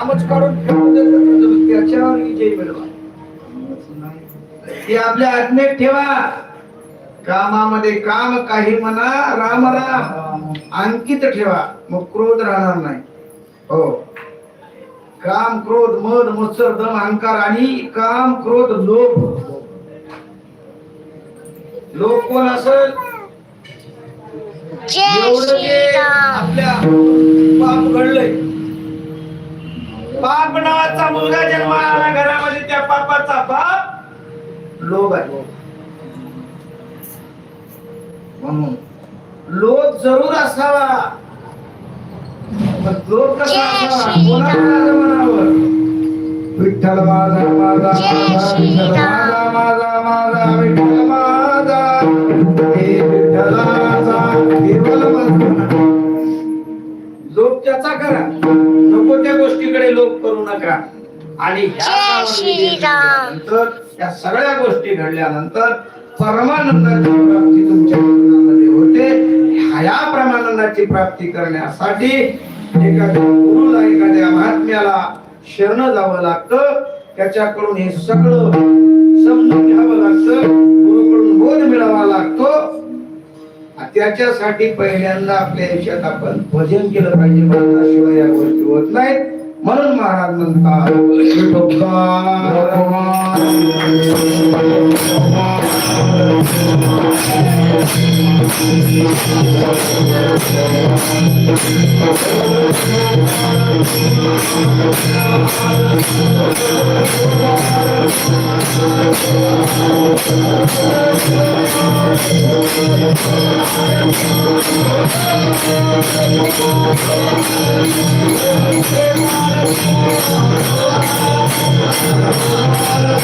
कामच काढून त्याच्यावर विजय मिळवा. ते आपल्या आत्मेत ठेवा. कामामध्ये काम काही म्हणा राम राम. अंकित ठेवा. मग क्रोध राहणार नाही. हो. काम क्रोध मद मत्सर दम अहंकार आणि काम क्रोध लोभ. लोक कोण असेल? एवढं आपल्या पाप घडलंय. पाप नावाचा मुलगा जन्माला आला घरामध्ये त्या पापाचा बाप लोभ आहे. म्हणून लोभ जरूर असावा. पण लोभ कसा विठ्ठल माझा माझा माझा विठ्ठल. माझा माझा माझा विठ्ठल माझा. हे विठ्ठलाचा माझा लोक त्याचा करा लोक करू नका. आणि या सगळ्या गोष्टी घडल्यानंतर परमानंदाची प्राप्ती तुमच्या जीवनामध्ये होते. ह्या परमानंदाची प्राप्ती करण्यासाठी एखाद्या गुरुला एखाद्या महात्म्याला शरण जावं लागतं. त्याच्याकडून हे सगळं समजून घ्यावं लागतं. गुरुकडून बोध मिळावा लागतो. त्याच्यासाठी पहिल्यांदा आपल्या आयुष्यात आपण भजन केलं पाहिजे. या गोष्टी होत नाहीत. म्हणून महाराज म्हणतात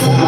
Thank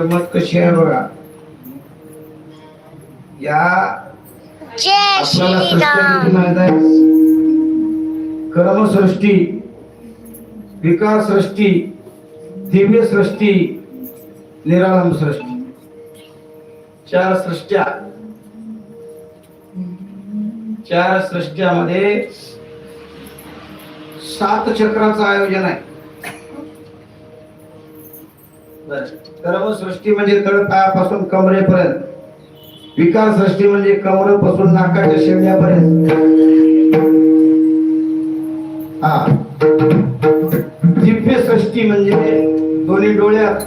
गमत कशी आहे बघा? या आपल्याला कर्मसृष्टी विकार सृष्टी दिव्य सृष्टी निराळम सृष्टी चार सृष्ट्या. चार सृष्ट्यामध्ये सात चक्राचं आयोजन आहे. सर्व सृष्टी म्हणजे तळपायापासून कमरेपर्यंत. विकार सृष्टी म्हणजे कमरेपासून नाकाच्या शेंड्यापर्यंत हा. दिव्य सृष्टी म्हणजे दोन्ही डोळ्यात.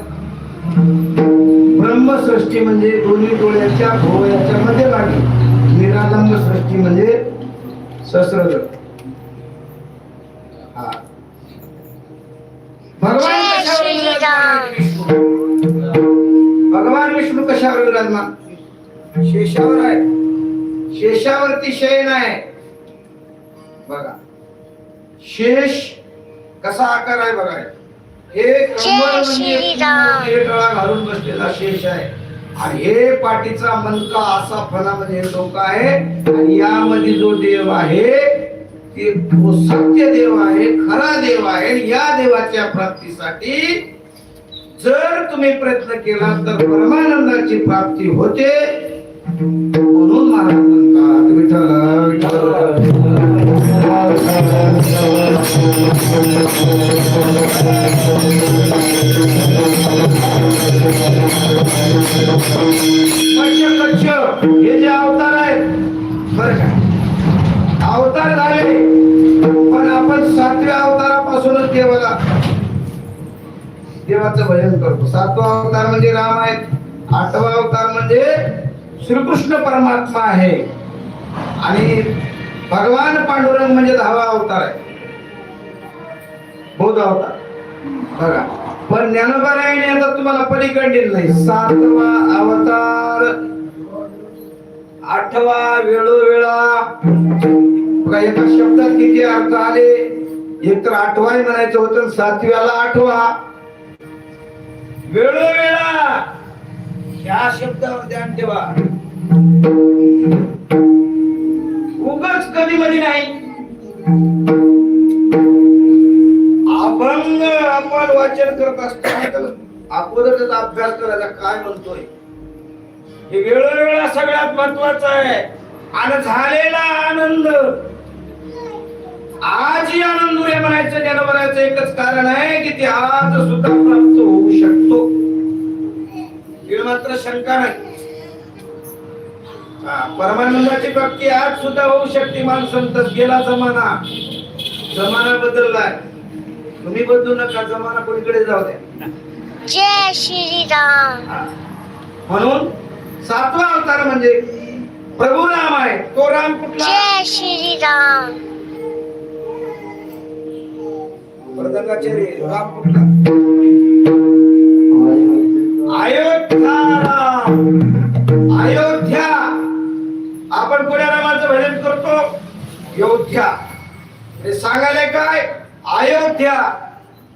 ब्रह्मसृष्टी म्हणजे दोन्ही डोळ्याच्या भोवयाच्या मध्ये लागली निरालंब सृष्टी म्हणजे सहस्रदळ कशावर विराजमान शेषावर आहे. शेषावरती शयन आहे. बघा. शेष कसा आकार आहे बघा. हे कंबर म्हणजे. हे डोळा घालून बसलेला शेष आहे. आणि हे पाठीचा मनका असा फणामध्ये हे डोकं आहे. आणि यामध्ये जो देव आहे ते सत्य देव आहे खरा देव आहे. या देवाच्या प्राप्तीसाठी जर तुम्ही प्रयत्न केला तर परमानंदाची प्राप्ती होते. म्हणून महाराज म्हणतात विठ्ठल विठ्ठल. देवाचं भजन करतो. सातवा अवतार म्हणजे राम आहेत आठवा अवतार म्हणजे श्रीकृष्ण परमात्मा आहे. आणि भगवान पांडुरंग म्हणजे दहावा अवतार आहे. बौद्ध अवतार. बघा. पण ज्ञानोबारायने आता तुम्हाला पलीकडे नाही. सातवा अवतार. आठवा वेळोवेळा. बघा एका शब्दात किती अर्थ आले? एक तर आठवाही म्हणायचं होतं सातव्याला आठवा. वेळोवेळा ह्या शब्दावर ध्यान ठेवा. उगच कधी मध्ये नाही. अभंग आपण वाचन करत असताना त्याचा अभ्यास करायचा काय म्हणतोय? हे वेळोवेळा सगळ्यात महत्वाचं आहे. आणि झालेला आनंद आजही आनंदुरे म्हणायचं म्हणायचं एकच कारण आहे की ते आज सुद्धा प्राप्त होऊ शकतो. मात्र शंका नाही. परमानंदाची प्राप्ती आज सुद्धा होऊ शकते माणसांत गेला जमाना. जमाना बदललाय. तुम्ही बदलू नका जमाना कोणीकडे जाऊ द्या. जय श्रीराम. म्हणून सातवा अवतार म्हणजे प्रभू राम आहे. तो राम कुठला? जय श्रीराम. मृदंगाचार्य राम कुठला अयोध्या अयोध्या. आपण कोण्या रामाचं भजन करतो. योध्या हे सांगायला काय? अयोध्या.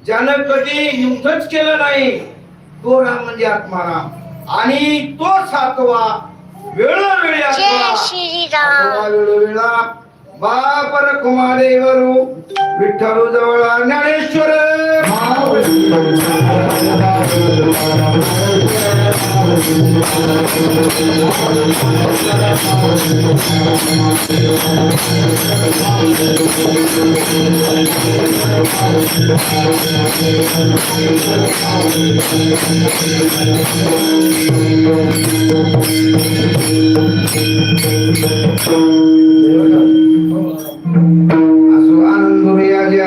ज्यानं कधी युद्धच केलं नाही तो राम म्हणजे आत्माराम आणि तो सातवा वेळोवेळी वेळोवेळा बापर कुमारेवरू विठ्ठल जवळ ज्ञानेश्वर Thank you. असो आजी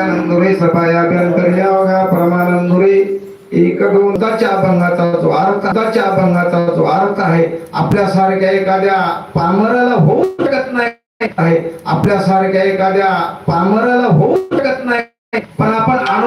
एक दोनताच्या अभंगाचा जो अर्थ त्याच्या अभंगाचा जो अर्थ आहे आपल्यासारख्या एखाद्या पामराला होऊ शकत नाही. आहे. आपल्यासारख्या एखाद्या पामराला होऊ शकत नाही. पण आपण